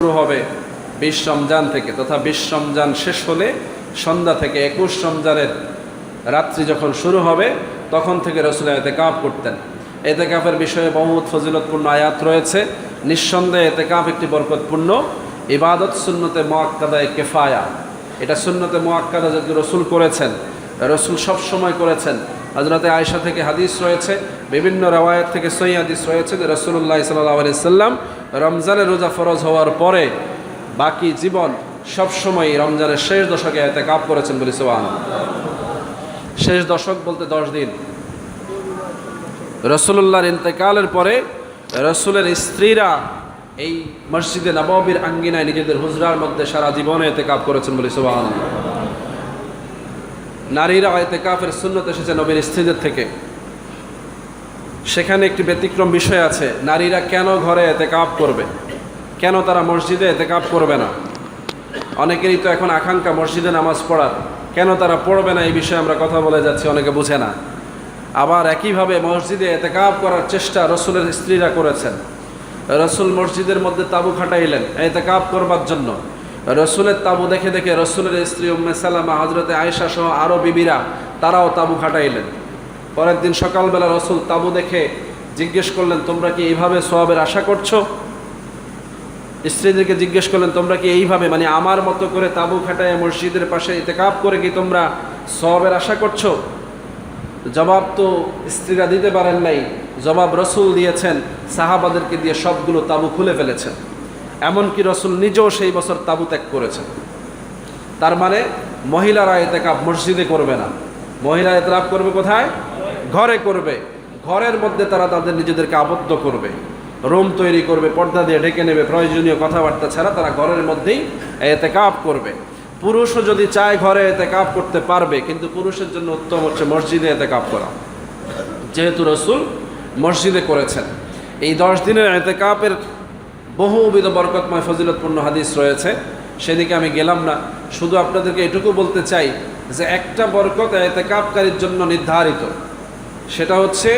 শুরু হবে বিশ রমজান থেকে তথা বিশ রমজান শেষ হলে সন্ধ্যা থেকে একুশ রমজানের রাত্রি যখন শুরু হবে, তখন থেকে রসুল এতেকাপ করতেন। এতেকাপের বিষয়ে বহুত ফজিলতপূর্ণ আয়াত রয়েছে। নিঃসন্দেহে এতেকাপ একটি বরকতপূর্ণ ইবাদত সুন্নতে মোয়াক্কাদায় কেফায়া। এটা সুন্নতে মোয়াক্কাদা যদি রসুল করেছেন, রসুল সব সময় করেছেন হজরতে আয়সা থেকে হাদিস রয়েছে, বিভিন্ন রেওয়ায়ত থেকে সই হাদিস রয়েছে যে রসুল্লাহ সাল্লাহ সাল্লাম রমজানের রোজা ফরজ হওয়ার পরে বাকি জীবন সবসময় রমজানের শেষ দশকে এতে কাপ করেছেন বলি সোহান শেষ দশক বলতে দশ দিন। রসুল্লাহর ইন্তেকালের পরে রসুলের স্ত্রীরা এই মসজিদে নবাবির আঙ্গিনায় নিজেদের হুজরার মধ্যে সারা জীবনে এতে কাপ করেছেন বলি সোহান নারীরা এতেকাফের সুন্নত এসেছে নবীর স্ত্রীদের থেকে। সেখানে একটি ব্যতিক্রম বিষয় আছে, নারীরা কেন ঘরে এতে এতেকাপ করবে? কেন তারা মসজিদে এতে এতেকাপ করবে না? অনেকেরই তো এখন আকাঙ্ক্ষা মসজিদে নামাজ পড়ার। কেন তারা পড়বে না এই বিষয়ে আমরা কথা বলে যাচ্ছি, অনেকে বুঝে না। আবার একইভাবে মসজিদে এতেকাপ করার চেষ্টা রসুলের স্ত্রীরা করেছেন। রসুল মসজিদের মধ্যে তাবু খাটাইলেন এতেকাপ করবার জন্য। রসুলের তাবু দেখে দেখে রসুলের স্ত্রী উম্মে সালামা হজরতে আয়েশা সহ আরও বিবিরা, তারাও তাবু খাটাইলেন। পরের দিন সকালবেলা রসুল তাবু দেখে জিজ্ঞেস করলেন, তোমরা কি এইভাবে সোয়াবের আশা করছ? স্ত্রীদেরকে জিজ্ঞেস করলেন, তোমরা কি এইভাবে মানে আমার মতো করে তাবু খাটায় মসজিদের পাশে ইতেকাপ করে কি তোমরা সবের আশা করছ? জবাব তো স্ত্রীরা দিতে পারেন নাই। জবাব রসুল দিয়েছেন, সাহাবাদেরকে দিয়ে সবগুলো তাবু খুলে ফেলেছেন। এমনকি রসুল নিজেও সেই বছর তাবু ত্যাগ করেছেন। তার মানে মহিলারা এতেকাপ মসজিদে করবে না। মহিলা এতরাপ করবে কোথায়? ঘরে করবে। ঘরের মধ্যে তারা তাদের নিজেদেরকে আবদ্ধ করবে। রুম তৈরি করবে, পর্দা দিয়ে ঢেকে নেবে, প্রয়োজনীয় কথাবার্তা ছাড়া তারা ঘরের মধ্যেই এতে কাপ করবে। পুরুষও যদি চায় ঘরে এতে কাপ করতে পারবে, কিন্তু পুরুষের জন্য উত্তম হচ্ছে মসজিদে এতে কাপ করা। যেহেতু রসুল মসজিদে করেছেন। এই দশ দিনের এতে কাপের বহুবিধ বরকতময়, ফজিলতপূর্ণ হাদিস রয়েছে। সেদিকে আমি গেলাম না। শুধু আপনাদেরকে এটুকু বলতে চাই যে একটা বরকত এতে কাপকারীর জন্য নির্ধারিত। সেটা হচ্ছে,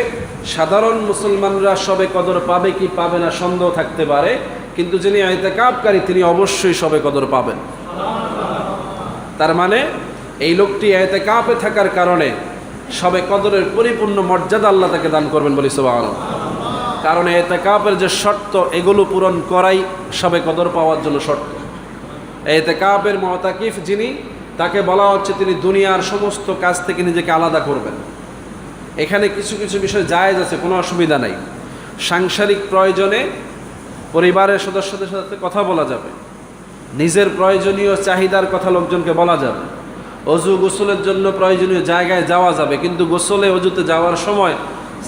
সাধারণ মুসলমানরা সবে কদর পাবে কি পাবে না সন্দেহ থাকতে পারে, কিন্তু যিনি এতেকাপকারী তিনি অবশ্যই সবে কদর পাবেন। তার মানে এই লোকটি এতেকাপে থাকার কারণে সবে কদরের পরিপূর্ণ মর্যাদা আল্লাহ তাকে দান করবেন বলি সোবাহ কারণ এতেকাপের যে শর্ত, এগুলো পূরণ করাই সবে কদর পাওয়ার জন্য শর্ত। এতেকাপের মহতাকিফ যিনি, তাকে বলা হচ্ছে তিনি দুনিয়ার সমস্ত কাজ থেকে নিজেকে আলাদা করবেন। এখানে কিছু কিছু বিষয় জায়েজ আছে, কোনো অসুবিধা নাই। সাংসারিক প্রয়োজনে পরিবারের সদস্যদের সাথে কথা বলা যাবে। নিজের প্রয়োজনীয় চাহিদার কথা লোকজনকে বলা যাবে। অজু গোসলের জন্য প্রয়োজনীয় জায়গায় যাওয়া যাবে, কিন্তু গোসলে অজুতে যাওয়ার সময়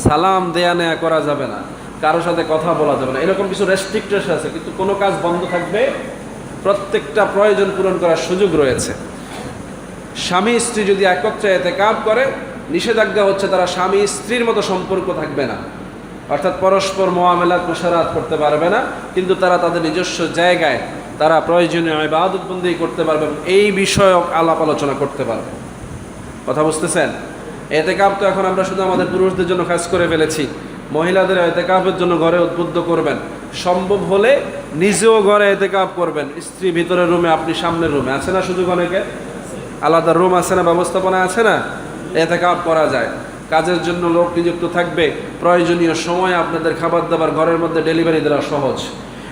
সালাম দেয়া নেয়া করা যাবে না। কারোর সাথে কথা বলা যাবে না। এরকম কিছু রেস্ট্রিক্টেশন আছে, কিন্তু কোনো কাজ বন্ধ থাকবে, প্রত্যেকটা প্রয়োজন পূরণ করার সুযোগ রয়েছে। স্বামী স্ত্রী যদি একত্রে এতে কাপ করে, নিষেধাজ্ঞা হচ্ছে তারা স্বামী স্ত্রীর মতো সম্পর্ক থাকবে না। অর্থাৎ পরস্পর মোয়ামেলাত প্রসারাত করতে পারবে না, কিন্তু তারা তাদের নিজস্ব জায়গায় তারা প্রয়োজনীয় ইবাদতবন্দি করতে পারবে এবং এই বিষয়ক আলাপ আলোচনা করতে পারবে। কথা বুঝতেছেন? এতেকাপ তো এখন আমরা শুধু আমাদের পুরুষদের জন্য কাজ করে ফেলেছি। মহিলাদের এতেকাপের জন্য ঘরে উদ্বুদ্ধ করবেন। সম্ভব হলে নিজেও ঘরে এতেকাপ করবেন। স্ত্রী ভিতরের রুমে, আপনি সামনের রুমে। আছে না সুযোগ অনেকে? আলাদা রুম আছে না, ব্যবস্থাপনা আছে না? এতে কাপ করা যায়। কাজের জন্য লোক নিযুক্ত থাকবে। প্রয়োজনীয় সময় আপনাদের খাবার দাবার ঘরের মধ্যে ডেলিভারি দেওয়া সহজ।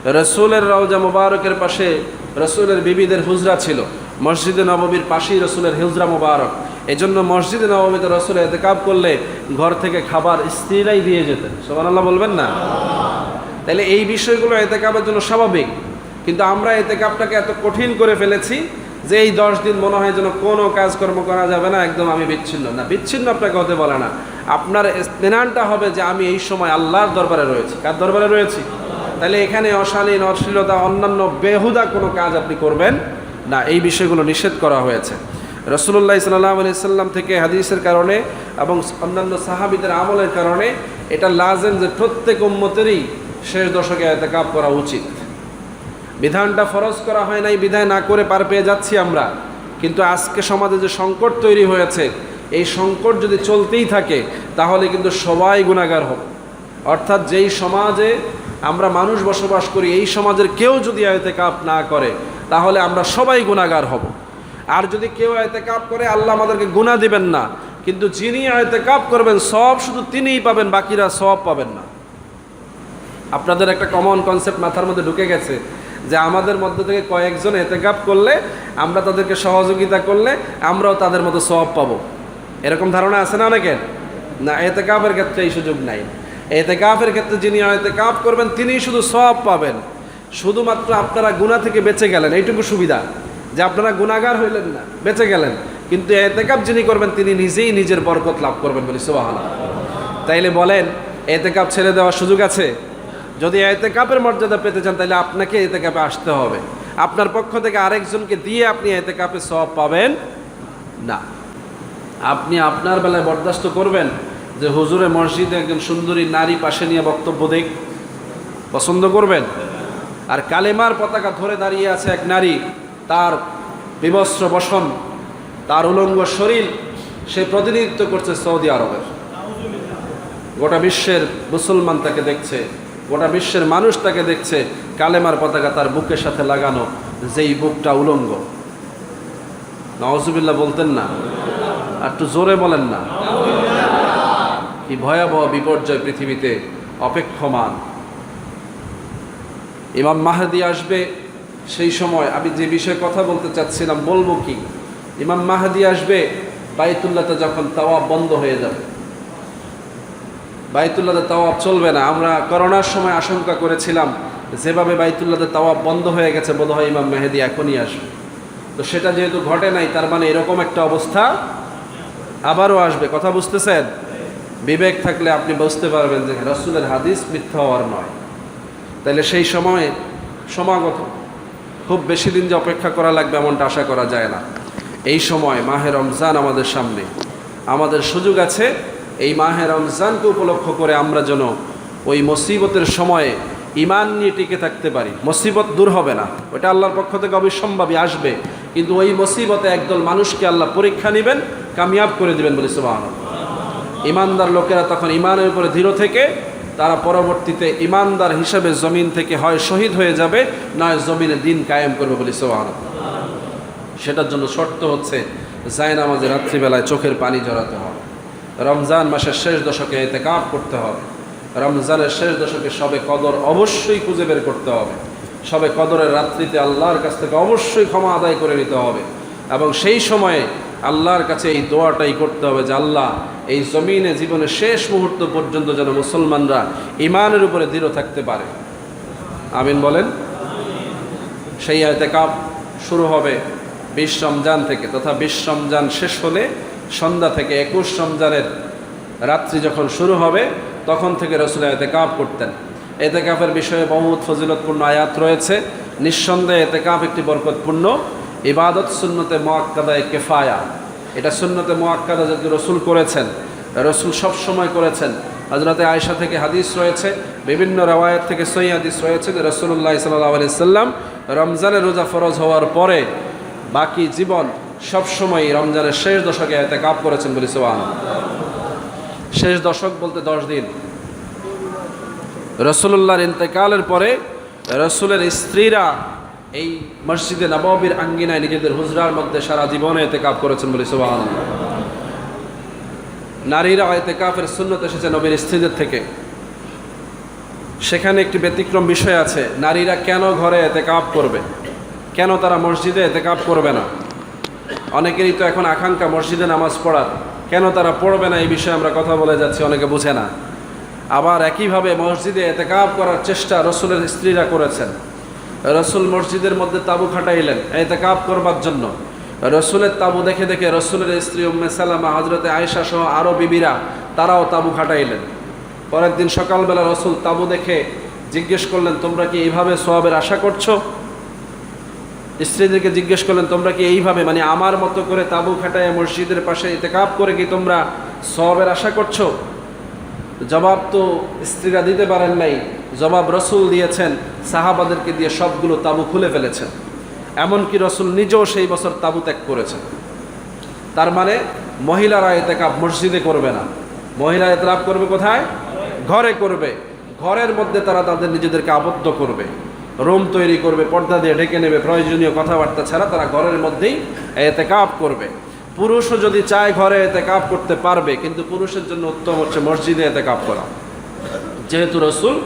রসুলের রওজা মোবারকের পাশে রসুলের বিবিদের হুজরা ছিল। মসজিদে নববীর পাশেই রসুলের হুজরা মোবারক। এই জন্য মসজিদে নবমীতে রসুল এতে কাপ করলে ঘর থেকে খাবার স্ত্রীরাই দিয়ে যেতেন। সোমান আল্লাহ বলবেন না? তাহলে এই বিষয়গুলো এতে কাপের জন্য স্বাভাবিক। কিন্তু আমরা এতে কাপটাকে এত কঠিন করে ফেলেছি যে এই দশ দিন মনে হয় যেন কোনো কাজকর্ম করা যাবে না, একদম আমি বিচ্ছিন্ন না। বিচ্ছিন্ন আপনাকে হতে বলে না। আপনার স্নেনানটা হবে যে আমি এই সময় আল্লাহর দরবারে রয়েছি। কার দরবারে রয়েছি? তাহলে এখানে অশালীন, অশ্লীলতা, অন্যান্য বেহুদা কোনো কাজ আপনি করবেন না। এই বিষয়গুলো নিষেধ করা হয়েছে। রসুল্লাহ সাল্লাহ আলি সাল্লাম থেকে হাদিসের কারণে এবং অন্যান্য সাহাবিদের আমলের কারণে এটা লাজেন যে প্রত্যেক উম্মতেরই শেষ দশকে এতেকাপ করা উচিত। বিধানটা ফরজ করা হয় নাই বিধায় না করে পার পেয়ে যাচ্ছি আমরা। কিন্তু আজকে সমাজে যে সংকট তৈরি হয়েছে, এই সংকট যদি চলতেই থাকে, তাহলে কিন্তু সবাই গুণাগার হবে। অর্থাৎ যেই সমাজে আমরা মানুষ বসবাস করি, এই সমাজের কেউ যদি আয়তে এতেকাপ না করে, তাহলে আমরা সবাই গুণাগার হব। আর যদি কেউ এতেকাপ করে, আল্লাহ আমাদেরকে গুণা দিবেন না। কিন্তু যিনি এতেকাপ করবেন, সব শুধু তিনিই পাবেন, বাকিরা সব পাবেন না। আপনাদের একটা কমন কনসেপ্ট মাথার মধ্যে ঢুকে গেছে যে আমাদের মধ্যে থেকে কয়েকজন এতেকাপ করলে, আমরা তাদেরকে সহযোগিতা করলে, আমরাও তাদের মতো সব পাবো। এরকম ধারণা আছে না অনেকের? না, এতেকাপের ক্ষেত্রে এই সুযোগ নাই। এতেকাপের ক্ষেত্রে যিনি এতেকাপ করবেন, তিনিই শুধু সব পাবেন। শুধুমাত্র আপনারা গুণা থেকে বেঁচে গেলেন, এইটুকু সুবিধা। যে আপনারা গুণাগার হইলেন না, বেঁচে গেলেন। কিন্তু এতেকাপ যিনি করবেন, তিনি নিজেই নিজের বরকত লাভ করবেন বলি সোহান তাইলে বলেন এতেকাপ ছেড়ে দেওয়ার সুযোগ আছে? যদি এতে কাপের মর্যাদা পেতে চান তাহলে আপনাকে এতে কাপে আসতে হবে। আপনার পক্ষ থেকে আরেকজনকে দিয়ে আপনি এতে কাপে সব পাবেন না। আপনি আপনার বেলায় বরদাস্ত করবেন যে, হুজুরে মসজিদে একজন সুন্দরী নারী পাশে নিয়ে বক্তব্য দেখ। পছন্দ করবেন? আর কালেমার পতাকা ধরে দাঁড়িয়ে আছে এক নারী। তার বিবস্ত্র বসন, তার উলঙ্গ শরীর সে প্রতিনিধিত্ব করছে সৌদি আরবের। গোটা বিশ্বের মুসলমান তাকে দেখছে, গোটা বিশ্বের মানুষ তাকে দেখছে, কালেমার পতাকা তার বুকের সাথে লাগানো, যেই বুকটা উলঙ্গ। নওয়াজুবিল্লাহ বলতেন না আর একটু জোরে বলেন না। কি ভয়াবহ বিপর্যয় পৃথিবীতে অপেক্ষমান। ইমাম মাহাদি আসবে সেই সময় আমি যে বিষয়ে কথা বলতে চাচ্ছিলাম, বলব কি? ইমাম মাহাদি আসবে বাইতুল্লাহতে যখন তাওয়া বন্ধ হয়ে যাবে। বাইতুল্লাহতে তাওয়াব চলবে না। আমরা করোনার সময় আশঙ্কা করেছিলাম, যেভাবে বাইতুল্লাহতে তাওয়াব বন্ধ হয়ে গেছে বোধহয় ইমাম মেহেদি এখনই আসবে। তো সেটা যেহেতু ঘটে নাই, তার মানে এরকম একটা অবস্থা আবারও আসবে। কথা বুঝতেছেন? বিবেক থাকলে আপনি বুঝতে পারবেন যে রসুলের হাদিস মিথ্যা হওয়ার নয়। তাহলে সেই সময়ে সমাগত খুব বেশি দিন যে অপেক্ষা করা লাগবে এমনটা আশা করা যায় না। এই সময় মাহে রমজান আমাদের সামনে। আমাদের সুযোগ আছে এই মাহে রমজানকে উপলক্ষ করে আমরা যেন ওই মুসিবতের সময়ে ইমান নিয়ে টিকে থাকতে পারি। মুসিবত দূর হবে না। ওটা আল্লাহর পক্ষ থেকে অবিসম্ভাবী আসবে। কিন্তু ওই মুসিবতে একদল মানুষকে আল্লাহ পরীক্ষা নেবেন, কামিয়াব করে দিবেন বলে সুবাহ ইমানদার লোকেরা তখন ইমানের উপরে দৃঢ় থেকে তারা পরবর্তীতে ইমানদার হিসাবে জমিন থেকে হয় শহীদ হয়ে যাবে, নয় জমিনে দিন কায়েম করবে বলে সোহান। সেটার জন্য শর্ত হচ্ছে জায়ন আমাদের রাত্রিবেলায় চোখের পানি জড়াতে হবে রমজান মাসের শেষ দশকে এতে কাপ করতে হবে। রমজানের শেষ দশকে সবে কদর অবশ্যই খুঁজে বের করতে হবে। সবে কদরের রাত্রিতে আল্লাহর কাছ থেকে অবশ্যই ক্ষমা আদায় করে নিতে হবে। এবং সেই সময়ে আল্লাহর কাছে এই দোয়াটাই করতে হবে যে, আল্লাহ এই জমিনে জীবনের শেষ মুহূর্ত পর্যন্ত যেন মুসলমানরা ইমানের উপরে দৃঢ় থাকতে পারে। আমিন বলেন। সেই আয়তে কাপ শুরু হবে বিশ রমজান থেকে, তথা বিশ রমজান শেষ হলে সন্ধ্যা থেকে একুশ রমজানের রাত্রি যখন শুরু হবে, তখন থেকে রসুল এতেকাপ করতেন এতে কাপের বিষয়ে বহুত ফজিলতপূর্ণ আয়াত রয়েছে। নিঃসন্দেহে এতেকাপ একটি বরকতপূর্ণ ইবাদত, সুন্নতে মোয়াক্কাদায় কেফায়া। এটা সুন্নতে মোয়াক্কাদা যদি রসুল করেছেন, রসুল সব সময় করেছেন। হজরতে আয়সা থেকে হাদিস রয়েছে, বিভিন্ন রেওয়ায়ত থেকে সই হাদিস রয়েছে যে রসুল্লাহ সাল্লাহ আলি সাল্লাম রমজানের রোজা ফরজ হওয়ার পরে বাকি জীবন সবসময় রমজানের শেষ দশকে এতে কাপ করেছেন বলি সোহান শেষ দশক বলতে দশ দিন। রসুল্লাহর ইন্তেকালের পরে রসুলের স্ত্রীরা এই মসজিদে নবাবির আঙ্গিনায় নিজেদের হুজরার মধ্যে সারা জীবনে এতে কাপ করেছেন বলি সোহান নারীরা এতে কাপের শূন্যত এসেছে নবীর স্ত্রীদের থেকে। সেখানে একটি ব্যতিক্রম বিষয় আছে, নারীরা কেন ঘরে এতে কাপ করবে? কেন তারা মসজিদে এতে কাপ করবে না? অনেকেরই তো এখন আকাঙ্ক্ষা মসজিদে নামাজ পড়ার। কেন তারা পড়বে না এই বিষয়ে আমরা কথা বলে যাচ্ছি, অনেকে বুঝে না। আবার একইভাবে মসজিদে এতেকাব করার চেষ্টা রসুলের স্ত্রীরা করেছেন। রসুল মসজিদের মধ্যে তাবু খাটাইলেন। এতেকাব করবার জন্য। রসুলের তাবু দেখে দেখে রসুলের স্ত্রী উম্মে সালামা হজরতে আয়েশা সহ আরও বিবিরা, তারাও তাবু খাটাইলেন। পরের দিন সকালবেলা রসুল তাবু দেখে জিজ্ঞেস করলেন, তোমরা কি এইভাবে সোয়াবের আশা করছ? স্ত্রীদেরকে জিজ্ঞেস করলেন, তোমরা কি এইভাবে মানে আমার মতো করে তাবু খাটায় মসজিদের পাশে এতেকাপ করে কি তোমরা সবের আশা করছ? জবাব তো স্ত্রীরা দিতে পারেন নাই। জবাব রসুল দিয়েছেন, সাহাবাদেরকে দিয়ে সবগুলো তাবু খুলে ফেলেছেন। এমনকি রসুল নিজেও সেই বছর তাবু ত্যাগ করেছেন। তার মানে মহিলারা এতে কাপ মসজিদে করবে না। মহিলা এতলাপ করবে কোথায়? ঘরে করবে। ঘরের মধ্যে তারা তাদের নিজেদেরকে আবদ্ধ করবে। রুম তৈরি করবে, পর্দা দিয়ে ঢেকে নেবে, প্রয়োজনীয় কথাবার্তা ছাড়া তারা ঘরের মধ্যেই এতে কাপ করবে। পুরুষও যদি চায় ঘরে এতে কাপ করতে পারবে, কিন্তু পুরুষের জন্য উত্তম হচ্ছে মসজিদে এতে কাপ করা। যেহেতু রসুল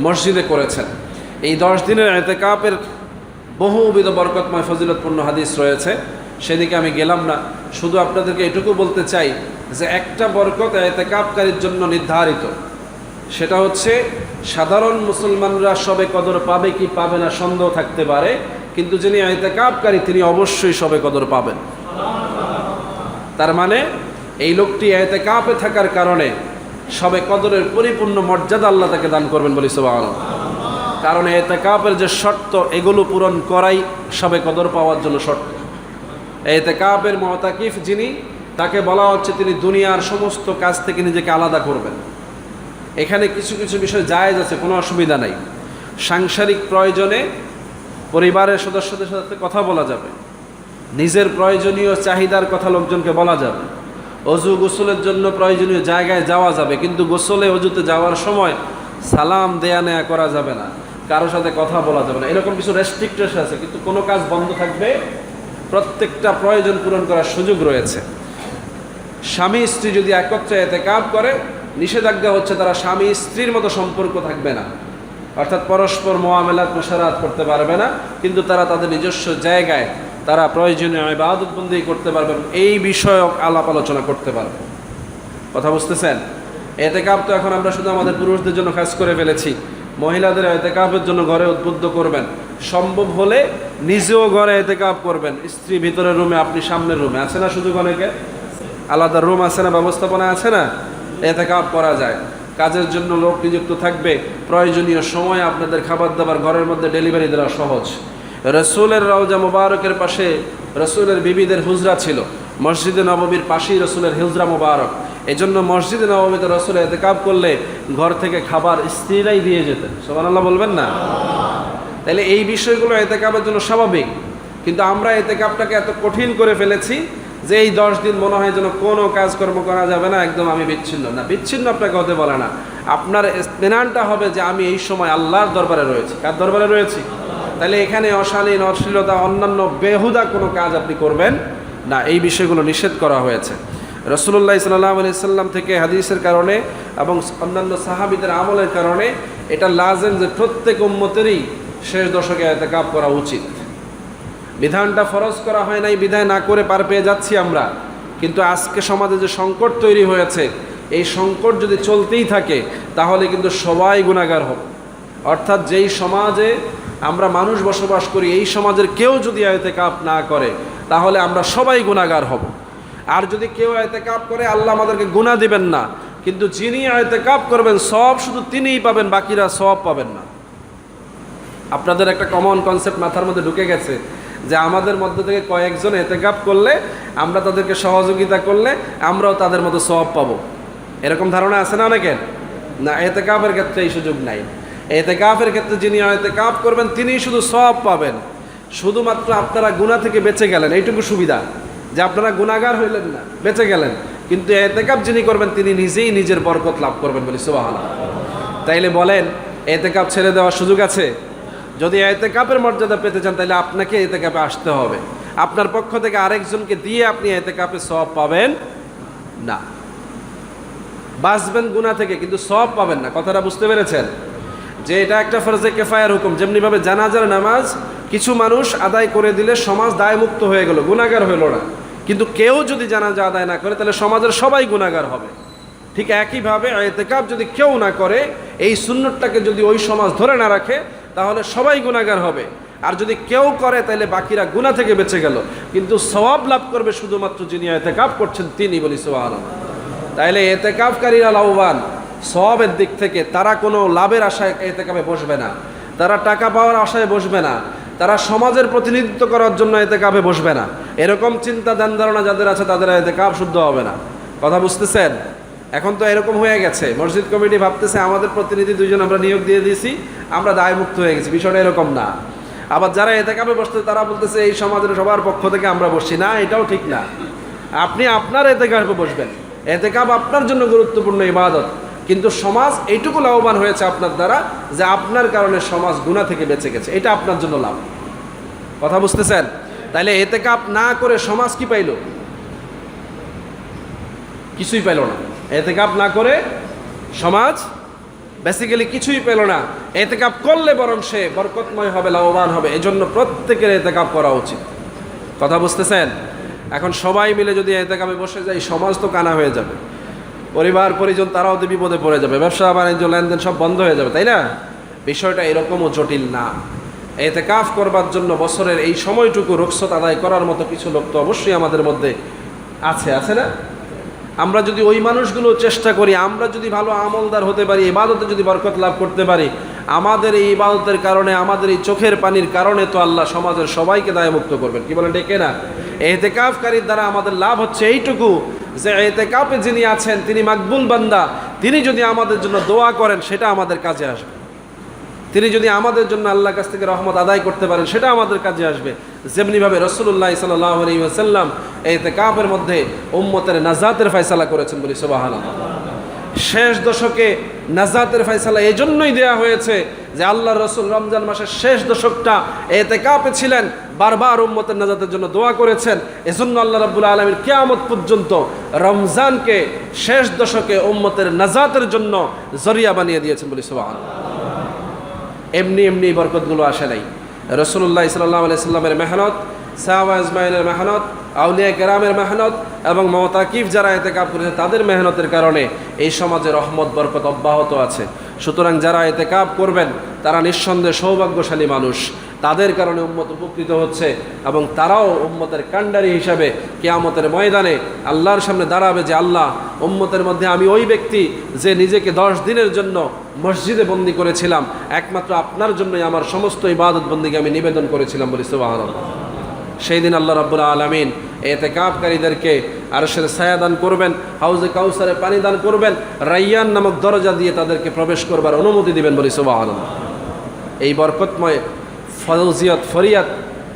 মসজিদে করেছেন। এই দশ দিনের এতেকাপের বহুবিধ বরকতময়, ফজিলতপূর্ণ হাদিস রয়েছে। সেদিকে আমি গেলাম না। শুধু আপনাদেরকে এটুকু বলতে চাই যে একটা বরকত এতেকাপকারীর জন্য নির্ধারিত। সেটা হচ্ছে, সাধারণ মুসলমানরা সবে কদর পাবে কি পাবে না সন্দেহ থাকতে পারে, কিন্তু যিনি এতেকাপকারী তিনি অবশ্যই সবে কদর পাবেন। তার মানে এই লোকটি এতেকাপে থাকার কারণে সবে কদরের পরিপূর্ণ মর্যাদা আল্লাহ তাকে দান করবেন বলি সোবাহ কারণ এতেকাপের যে শর্ত, এগুলো পূরণ করাই সবে কদর পাওয়ার জন্য শর্ত। এতেকাপের মহতাকিফ যিনি, তাকে বলা হচ্ছে তিনি দুনিয়ার সমস্ত কাজ থেকে নিজেকে আলাদা করবেন। এখানে কিছু কিছু বিষয় জায়েজ আছে, কোনো অসুবিধা নাই। সাংসারিক প্রয়োজনে পরিবারের সদস্যদের সাথে কথা বলা যাবে। নিজের প্রয়োজনীয় চাহিদার কথা লোকজনকে বলা যাবে। অজু গোসলের জন্য প্রয়োজনীয় জায়গায় যাওয়া যাবে, কিন্তু গোসলে অজুতে যাওয়ার সময় সালাম দেয়া নেয়া করা যাবে না কারোর সাথে কথা বলা যাবে না। এরকম কিছু রেস্ট্রিক্টেশন আছে, কিন্তু কোনো কাজ বন্ধ থাকবে, প্রত্যেকটা প্রয়োজন পূরণ করার সুযোগ রয়েছে। স্বামী স্ত্রী যদি একত্রে এতে কাপ করে, নিষেধাজ্ঞা হচ্ছে তারা স্বামী স্ত্রীর মতো সম্পর্ক থাকবে না। অর্থাৎ পরস্পর মোয়ামেলাত মোশারাত করতে পারবে না, কিন্তু তারা তাদের নিজস্ব জায়গায় তারা প্রয়োজনীয় ইবাদতবন্দি করতে পারবেন এই বিষয়ক আলাপ আলোচনা করতে পারবে। কথা বুঝতেছেন? এতেকাপ তো এখন আমরা শুধু আমাদের পুরুষদের জন্য কাজ করে ফেলেছি। মহিলাদের এতেকাপের জন্য ঘরে উদ্বুদ্ধ করবেন। সম্ভব হলে নিজেও ঘরে এতেকাপ করবেন। স্ত্রী ভিতরের রুমে, আপনি সামনের রুমে। আছে না শুধু অনেকে আলাদা রুম আছে না, ব্যবস্থাপনা আছে না? এতেকাপ করা যায়। কাজের জন্য লোক নিযুক্ত থাকবে। প্রয়োজনীয় সময় আপনাদের খাবার দাবার ঘরের মধ্যে ডেলিভারি দেওয়া সহজ। রসুলের রওজা মোবারকের পাশে রসুলের বিবিদের হুজরা ছিল। মসজিদে নববীর পাশেই রসুলের হুজরা মোবারক। এই জন্য মসজিদে নবমীতে রসুল এতেকাব করলে ঘর থেকে খাবার স্ত্রীরাই দিয়ে যেতেন। সোমান আল্লাহ বলবেন না? তাহলে এই বিষয়গুলো এতেকাবের জন্য স্বাভাবিক। কিন্তু আমরা এতেকাপটাকে এত কঠিন করে ফেলেছি যে এই দশ দিন মনে হয় যেন কোনো কাজকর্ম করা যাবে না, একদম আমি বিচ্ছিন্ন না। বিচ্ছিন্ন আপনাকে হতে বলে না। আপনার স্পেনানটা হবে যে আমি এই সময় আল্লাহর দরবারে রয়েছি। কার দরবারে রয়েছি? তাহলে এখানে অশালীন, অশ্লীলতা, অন্যান্য বেহুদা কোনো কাজ আপনি করবেন না। এই বিষয়গুলো নিষেধ করা হয়েছে। রসুল্লাহ সাল্লাহ আলি সাল্লাম থেকে হাদিসের কারণে এবং অন্যান্য সাহাবিদের আমলের কারণে এটা লাজেন যে প্রত্যেক উম্মতেরই শেষ দশকে এতেকাপ করা উচিত। বিধানটা ফরজ করা হয় নাই, বিধায় না করে পার পেয়ে যাচ্ছি আমরা। কিন্তু আজকে সমাজে যে সংকট তৈরি হয়েছে, এই সংকট যদি চলতেই থাকে, তাহলে কিন্তু সবাই গুণাগার হবে অর্থাৎ যেই সমাজে আমরা মানুষ বসবাস করি, এই সমাজের কেউ যদি আয়তে কাপ না করে, তাহলে আমরা সবাই গুণাগার হব। আর যদি কেউ আয়তে কাপ করে, আল্লাহ আমাদেরকে গুণা দিবেন না। কিন্তু যিনি আয়তে কাপ করবেন, সব শুধু তিনিই পাবেন, বাকিরা সব পাবেন না। আপনাদের একটা কমন কনসেপ্ট মাথার মধ্যে ঢুকে গেছে, যে আমাদের মধ্যে থেকে কয়েকজন এতেকাপ করলে, আমরা তাদেরকে সহযোগিতা করলে, আমরাও তাদের মতো সব পাবো। এরকম ধারণা আছে না অনেকের? না এতেকাপের ক্ষেত্রে এই সুযোগ নাই। এতেকাফের ক্ষেত্রে যিনি এতেকাপ করবেন, তিনিই শুধু সব পাবেন। শুধুমাত্র আপনারা গুণা থেকে বেঁচে গেলেন, এইটুকু সুবিধা। যে আপনারা গুণাগার হইলেন না, বেঁচে গেলেন। কিন্তু এতেকাপ যিনি করবেন, তিনি নিজেই নিজের বরকত লাভ করবেন বলে সুবাহ তাইলে বলেন এতেকাপ ছেড়ে দেওয়ার সুযোগ আছে? যদি এতে কাপের মর্যাদা পেতে চান তাহলে আপনাকে এতে কাপে আসতে হবে। আপনার পক্ষ থেকে আরেকজনকে দিয়ে আপনি এতে কাপে সব পাবেন না। বাঁচবেন গুণা থেকে, কিন্তু সব পাবেন না। কথাটা বুঝতে পেরেছেন? যে এটা একটা ফরজে কেফায়ার হুকুম। যেমনিভাবে জানাজার নামাজ কিছু মানুষ আদায় করে দিলে সমাজ দায়মুক্ত হয়ে গেল গুণাগার হইল না। কিন্তু কেউ যদি জানাজা আদায় না করে, তাহলে সমাজের সবাই গুণাগার হবে। ঠিক একইভাবে এতেকাপ যদি কেউ না করে, এই সুন্নতটাকে যদি ওই সমাজ ধরে না রাখে, তাহলে সবাই গুণাগার হবে। আর যদি কেউ করে, তাহলে বাকিরা গুণা থেকে বেঁচে গেল। কিন্তু সওয়াব লাভ করবে শুধুমাত্র যিনি এতেকাপ করছেন, তিনি বলি সোহান তাইলে এতেকাফকারীরা লাভবান। সবের দিক থেকে তারা কোনো লাভের আশায় এতেকাপে বসবে না। তারা টাকা পাওয়ার আশায় বসবে না। তারা সমাজের প্রতিনিধিত্ব করার জন্য এতে কাপে বসবে না। এরকম চিন্তা ধ্যান ধারণা যাদের আছে তাদের এতে কাপ শুদ্ধ হবে না। কথা বুঝতেছেন? এখন তো এরকম হয়ে গেছে। মসজিদ কমিটি ভাবতেছে, আমাদের প্রতিনিধি দুজন আমরা নিয়োগ দিয়ে দিয়েছি, আমরা দায়মুক্ত হয়ে গেছি। বিষয়টা এরকম না। আবার যারা এতে কাপে বসতে তারা বলতেছে, এই সমাজের সবার পক্ষ থেকে আমরা বসছি। না, এটাও ঠিক না। আপনি আপনার এতে কাপে বসবেন। এতে কাপ আপনার জন্য গুরুত্বপূর্ণ ইবাদত। কিন্তু সমাজ এইটুকু লাভবান হয়েছে আপনার দ্বারা যে আপনার কারণে সমাজ গুণা থেকে বেঁচে গেছে। এটা আপনার জন্য লাভ। কথা বুঝতেছেন? তাইলে এতে কাপ না করে সমাজ কি পাইল? কিছুই পেল না। এতে কাপ না করে সমাজ বেসিক্যালি কিছুই পেল না। এতে কাপ করলে বরং সে বরকতময় হবে, লাভবান হবে। এজন্য প্রত্যেকের এতে কাপ করা উচিত। কথা বুঝতেছেন? এখন সবাই মিলে যদি এতে কাপে বসে যাই সমাজ তো কানা হয়ে যাবে। পরিবার, পরিজন, তারাও তো বিপদে পড়ে যাবে। ব্যবসা, বাণিজ্য, লেনদেন সব বন্ধ হয়ে যাবে, তাই না? বিষয়টা এরকমও জটিল না। এতে কাফ করবার জন্য বছরের এই সময়টুকু রুখসত আদায় করার মতো কিছু লোক তো অবশ্যই আমাদের মধ্যে আছে আছে না? আমরা যদি ওই মানুষগুলো চেষ্টা করি, আমরা যদি ভালো আমলদার হতে পারি, ইবাদতে যদি বরকত লাভ করতে পারি, আমাদের এই ইবাদতের কারণে, আমাদের এই চোখের পানির কারণে তো আল্লাহ সমাজের সবাইকে দায়মুক্ত করবেন। কি বলেন ডেকে না এতেকাফকারীর দ্বারা আমাদের লাভ হচ্ছে এইটুকু। যে এতেকাফে যিনি আছেন, তিনি মাকবুল বান্দা। তিনি যদি আমাদের জন্য দোয়া করেন, সেটা আমাদের কাজে আসবে। তিনি যদি আমাদের জন্য আল্লাহর কাছ থেকে রহমত আদায় করতে পারেন, সেটা আমাদের কাজে আসবে। যেমনিভাবে রসুল্লাহ সাল্লাহ আলী সাল্লাম এই কাপের মধ্যে উম্মতের নাজাতের ফয়সালা করেছেন বলি সোবাহানা শেষ দশকে নাজাতের ফয়সালা এই জন্যই দেওয়া হয়েছে যে আল্লাহ রসুল রমজান মাসের শেষ দশকটা এতে কাপে ছিলেন। বারবার উম্মতের নাজাতের জন্য দোয়া করেছেন। এজন্য আল্লাহ রাবুল আলমীর কেয়ামত পর্যন্ত রমজানকে শেষ দশকে উম্মতের নাজাতের জন্য জরিয়া বানিয়ে দিয়েছেন বলি সোবাহানা এমনি এমনি বরকতগুলো আসে নাই। রসুল্লাহ সাল্লাহ আলাইস্লামের মেহনত, সাহাবা ইসমাইলের মেহনত, আউলিয়া কেরামের মেহনত এবং মমতাকিফ যারা এতে কাপ করেছে তাদের মেহনতের কারণে এই সমাজে রহমত, বরকত অব্যাহত আছে। সুতরাং যারা এতে কাপ করবেন, তারা নিঃসন্দেহে সৌভাগ্যশালী মানুষ। তাদের কারণে উম্মত উপকৃত হচ্ছে এবং তারাও উম্মতের কাণ্ডারি হিসাবে কেয়ামতের ময়দানে আল্লাহর সামনে দাঁড়াবে যে আল্লাহ, উম্মতের মধ্যে আমি ওই ব্যক্তি যে নিজেকে দশ দিনের জন্য মসজিদে বন্দি করেছিলাম, একমাত্র আপনার জন্যই আমার সমস্ত ইবাদত বন্দিকে আমি নিবেদন করেছিলাম বলি সুবাহ সেই দিন আল্লাহ রাব্বুল আলমিন এতে কাপকারীদেরকে আরশের ছায়া দান করবেন, হাউজে কাউসারে পানি দান করবেন, রাইয়ান নামক দরজা দিয়ে তাদেরকে প্রবেশ করবার অনুমতি দিবেন বলি সুবাহ এই বরকতময় ফজিয়ত ফরিয়াত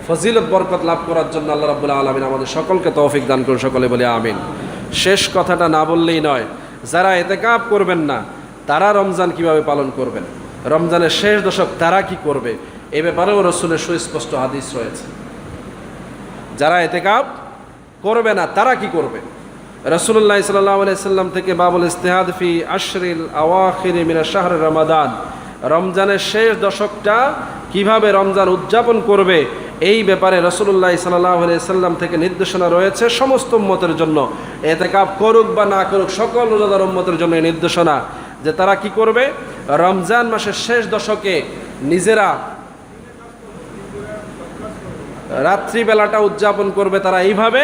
ফজিলত বরকত লাভ করার জন্য আল্লাহ রাবুল্লাহ আলমিন আমাদের সকলকে তৌফিক দান করুন, সকলে বলে আমিন। শেষ কথাটা না বললেই নয়, যারা এতে কাপ করবেন না, তারা রমজান কীভাবে পালন করবেন? রমজানের শেষ দশক তারা কি করবে? এ ব্যাপারেও রসুলের সুস্পষ্ট হাদিস রয়েছে। যারা এতে কাপ করবে না, তারা কি করবে? রসুল্লাহ সাল্লাহ সাল্লাম থেকে বাবুল ইস্তেহাদ ফি আশরিল আওয়াখির মিনা শাহর রমাদান। রমজানের শেষ দশকটা কীভাবে রমজান উদযাপন করবে, এই ব্যাপারে রসুল্লাহ সাল্লাহ সাল্লাম থেকে নির্দেশনা রয়েছে সমস্ত উম্মতের জন্য। এতে কাপ করুক বা না করুক, সকল রোজাদার উম্মতের জন্য এই নির্দেশনা যে তারা কি করবে? রমজান মাসের শেষ দশকে নিজেরা রাত্রিবেলাটা উদযাপন করবে তারা এইভাবে।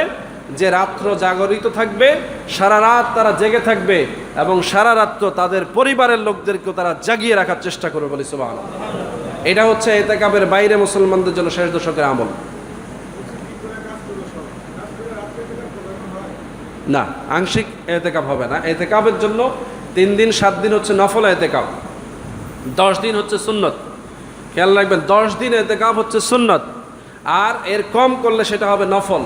যে রাত্র জাগরিত থাকবে, সারা রাত তারা জেগে থাকবে এবং সারা রাত্র তাদের পরিবারের লোকদেরকেও তারা জাগিয়ে রাখার চেষ্টা করবে বলি সুবাহ এটা হচ্ছে এতেকাবের বাইরে মুসলমানদের জন্য শেষ দশকের আমল। না, আংশিক এতেকাব হবে না। এতেকাবের জন্য তিন দিন, সাত দিন হচ্ছে নফল এতেকাব দশ দিন হচ্ছে সুন্নত। খেয়াল রাখবেন, দশ দিন এতেকাব হচ্ছে সুন্নত। আর এর কম করলে সেটা হবে নফল।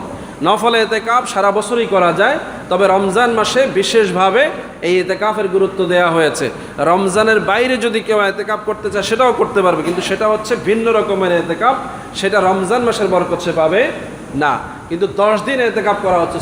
নফল এতেকাপ সারা বছরই করা যায়, তবে রমজান মাসে বিশেষভাবে এই এতেকাফের গুরুত্ব দেওয়া হয়েছে। রমজানের বাইরে যদি কেউ এতেকাপ করতে চায়, সেটাও করতে পারবে, কিন্তু সেটা হচ্ছে ভিন্ন রকমের এতেকাপ সেটা রমজান মাসের বরকত সে পাবে না। কিন্তু দশ দিন এতেকাপ করা হচ্ছে